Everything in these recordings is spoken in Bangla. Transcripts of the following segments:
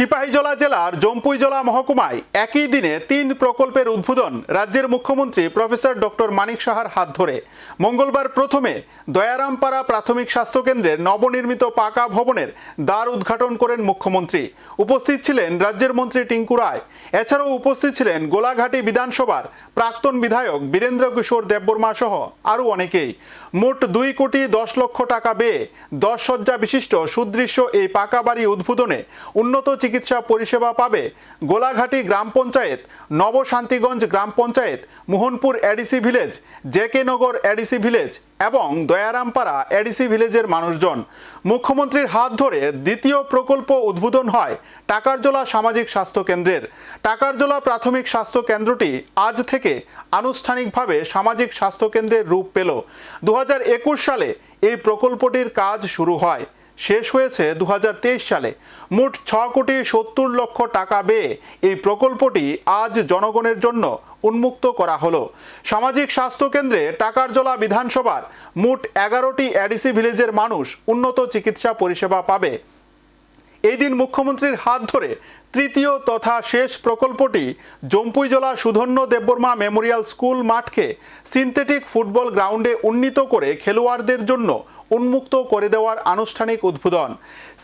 সিপাহীজলা জেলার জম্পুইজলা মহকুমায় একই দিনে তিন প্রকল্পের উদ্বোধন রাজ্যের মুখ্যমন্ত্রী প্রফেসর ডক্টর মানিক সাহার হাত ধরে। মঙ্গলবার প্রথমে দয়ারামপাড়া প্রাথমিক স্বাস্থ্যকেন্দ্রের নবনির্মিত পাকা ভবনের দ্বার উদ্ঘাটন করেন মুখ্যমন্ত্রী। উপস্থিত ছিলেন রাজ্যের মন্ত্রী টিঙ্কু রায়। এছাড়াও উপস্থিত ছিলেন গোলাঘাটি বিধানসভার প্রাক্তন বিধায়ক বীরেন্দ্র কিশোর দেববর্মা সহ আরও অনেকেই। মোট দুই কোটি দশ লক্ষ টাকা ব্যয়ে দশ শয্যা বিশিষ্ট সুদৃশ্য এই পাকা বাড়ি উদ্বোধনে উন্নত চিকিৎসা পরিষেবা পাবে গোলাঘাটি গ্রাম পঞ্চায়েত, নবশান্তিগঞ্জ গ্রাম panchayat, Mohanpur ADC village, JK Nagar ADC village এবং দয়ারামপাড়া এডিসি ভিলেজের মানুষজন। মুখ্যমন্ত্রীর হাত ধরে দ্বিতীয় প্রকল্প উদ্বোধন হয় টাকারজোলা সামাজিক স্বাস্থ্য কেন্দ্রের। টাকারজোলা প্রাথমিক স্বাস্থ্য কেন্দ্রটি আজ থেকে আনুষ্ঠানিকভাবে সামাজিক স্বাস্থ্য কেন্দ্রের রূপ পেল। দু হাজার একুশ সালে এই প্রকল্পটির কাজ শুরু হয়। শেষ হয়েছে দু হাজার তেইশ সালে। মোট ছ কোটি সত্তর লক্ষ টাকা ব্যয়ে এই প্রকল্পটি আজ জনগণের জন্য উন্মুক্ত করা হলো। সামাজিক স্বাস্থ্য কেন্দ্রে টাকারজলা বিধানসভার মোট এগারোটি এডিসি ভিলেজের মানুষ উন্নত চিকিৎসা পরিষেবা পাবে। এই দিন মুখ্যমন্ত্রীর হাত ধরে তৃতীয় তথা শেষ প্রকল্পটি জম্পুইজলা সুধন্য দেববর্মা মেমোরিয়াল স্কুল মাঠকে সিনথেটিক ফুটবল গ্রাউন্ডে উন্নীত করে খেলোয়াড়দের জন্য উন্মুক্ত করে দেওয়ার আনুষ্ঠানিক উদ্বোধন।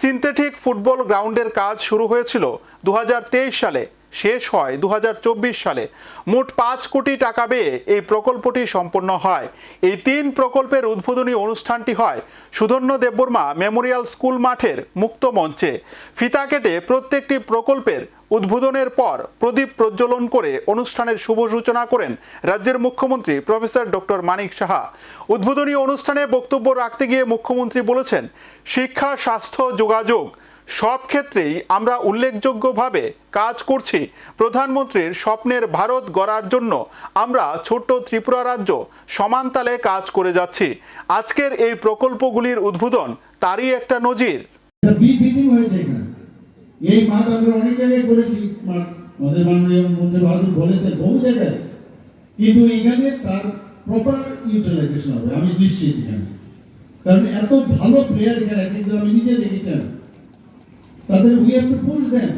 সিনথেটিক ফুটবল গ্রাউন্ডের কাজ শুরু হয়েছিল দু হাজার তেইশ সালে। শেষ হয় দু হাজার চব্বিশ সালে। মোট পাঁচ কোটি টাকা ব্যয়ে এই প্রকল্পটি সম্পন্ন হয়। এই তিন প্রকল্পের উদ্বোধনী অনুষ্ঠানটি হয় সুধন্য দেববর্মা মেমোরিয়াল স্কুল মাঠের মুক্ত মঞ্চে। ফিতা কেটে প্রত্যেকটি প্রকল্পের উদ্বোধনের পর প্রদীপ প্রজ্বলন করে অনুষ্ঠানের শুভ সূচনা করেন রাজ্যের মুখ্যমন্ত্রী প্রফেসর ডক্টর মানিক সাহা। উদ্বোধনী অনুষ্ঠানে বক্তব্য রাখতে গিয়ে মুখ্যমন্ত্রী বলেছেন, শিক্ষা, স্বাস্থ্য, যোগাযোগ সব ক্ষেত্রেই আমরা উল্লেখযোগ্যভাবে কাজ করছি প্রধানমন্ত্রীর স্বপ্নের ভারত গড়ার জন্য। আমরা ছোট্ট ত্রিপুরা রাজ্য সমানতালে কাজ করে যাচ্ছি। আজকের এই প্রকল্পগুলির উদ্বোধন তারই একটা নজির। এই মাঠ আমরা অনেক জায়গায় করেছি মাননীয় বাহাদুর বলেছেন বহু জায়গায়। কিন্তু এখানে তার প্রপার ইউটিলাইজেশন হবে, আমি নিশ্চিত এখানে। কারণ এত ভালো প্লেয়ার এখানে এক একজন আমি নিজে দেখেছেন তাদের we have to push then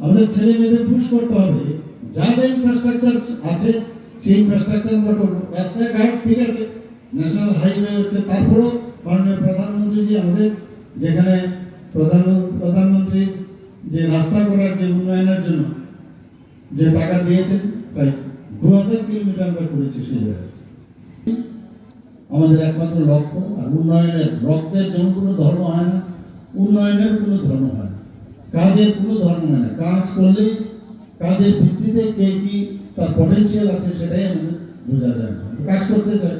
আমাদের ছেলে মেয়েদের পুশ করতে হবে। যা যা ইনফ্রাস্ট্রাকচার আছে, সেই ইনফ্রাস্ট্রাকচার আমরা করব। রাস্তাঘাট ঠিক আছে। ন্যাশনাল হাইওয়ে হচ্ছে তারপরেও মাননীয় প্রধানমন্ত্রী যে আমাদের, যেখানে প্রধান, প্রধানমন্ত্রী যে রাস্তা করার যে উন্নয়নের জন্য যে টাকা দিয়েছেন, প্রায় দু হাজার কিলোমিটার আমরা করেছি সেই জায়গায়। আমাদের একমাত্র লক্ষ্য, আর উন্নয়নের রক্তের যেমন কোনো ধর্ম হয় না। উন্নয়নের কোনো ধর্ম হয় না। কাজের কোনো ধর্ম হয় না। কাজ করলেই কাজের ভিত্তিতে কে কি তার পটেনশিয়াল আছে সেটাই আমাদের বোঝা যায়। কাজ করতে চাই।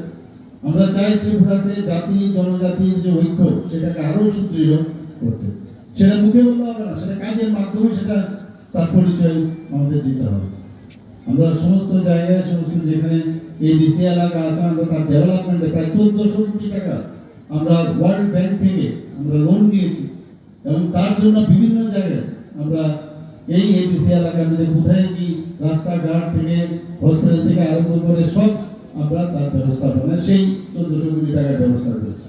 আমরা চাই ত্রিপুরাতে জাতি, জনজাতির যে ঐক্য, সেটাকে আরও সুদৃঢ় করতে। সেটা মুখে বলতে হবে না। সেটা কাজের মাধ্যমে সেটা তার পরিচয় আমাদের দিতে হবে। আমরা সমস্ত জায়গায়, সমস্ত যেখানে এই ডিসি এলাকা আছে, আমরা তার ডেভেলপমেন্টে প্রায় চোদ্দশো কোটি টাকা আমরা ওয়ার্ল্ড ব্যাংক থেকে আমরা লোন নিয়েছি এবং তার জন্য বিভিন্ন জায়গায় আমরা এই এবিসি এলাকার মধ্যে কোথায় কি রাস্তাঘাট থেকে হসপিটাল থেকে আরম্ভ করে সব আমরা তার ব্যবস্থাপনা সেই চোদ্দশো কোটি টাকার ব্যবস্থা করেছি।